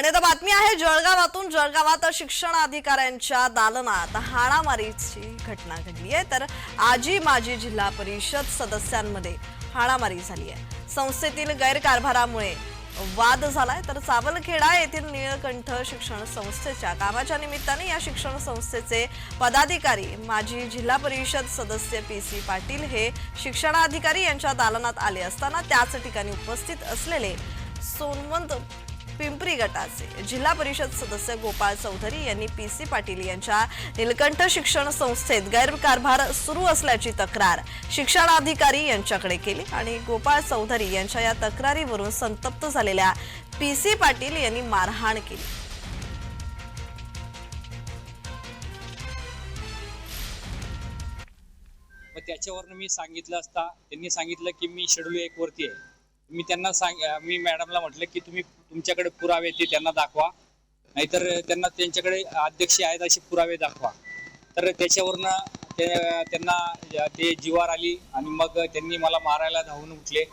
आणि आता बातमी आहे जळगावातून जळगावात शिक्षण अधिकाऱ्यांच्या दालनात हाणामारीची घटना घडली आहे. तर आजी माजी जिल्हा परिषद सदस्यांमध्ये हाणामारी झाली आहे. संस्थेतील गैरकारभारामुळे वाद झालाय. तर सावलखेडा येथील निळकंठ शिक्षण संस्थेच्या कामाच्या निमित्ताने या शिक्षण संस्थेचे पदाधिकारी माजी जिल्हा परिषद सदस्य पी सी पाटील हे शिक्षणाधिकारी यांच्या दालनात आले असताना त्याच ठिकाणी उपस्थित असलेले सोनवंत शेतकरी गटाचे. जिल्हा परिषद सदस्य गोपाळ चौधरी यांनी पी सी पाटील यांच्या निलकंठ शिक्षण संस्थेत गैरकारभार सुरू असल्याची तक्रार शिक्षणाधिकारी यांच्याकडे केली आणि गोपाळ चौधरी यांच्या या तक्रारीवरून संतप्त झालेल्या पी सी पाटील यांनी मारहाण केली. मग त्याच्यावरनं मी सांगितलं असता त्यांनी सांगितलं की मी शेड्यूल एक वरती आहे. मी त्यांना सांग मी मॅडमला म्हटलं की तुम्ही तुमच्याकडे पुरावे ते त्यांना दाखवा. नाहीतर त्यांना त्यांच्याकडे अध्यक्ष आहेत असे पुरावे दाखवा. तर त्याच्यावरनं ते त्यांना ते जीवार आली आणि मग त्यांनी मला मारायला धावून उठले.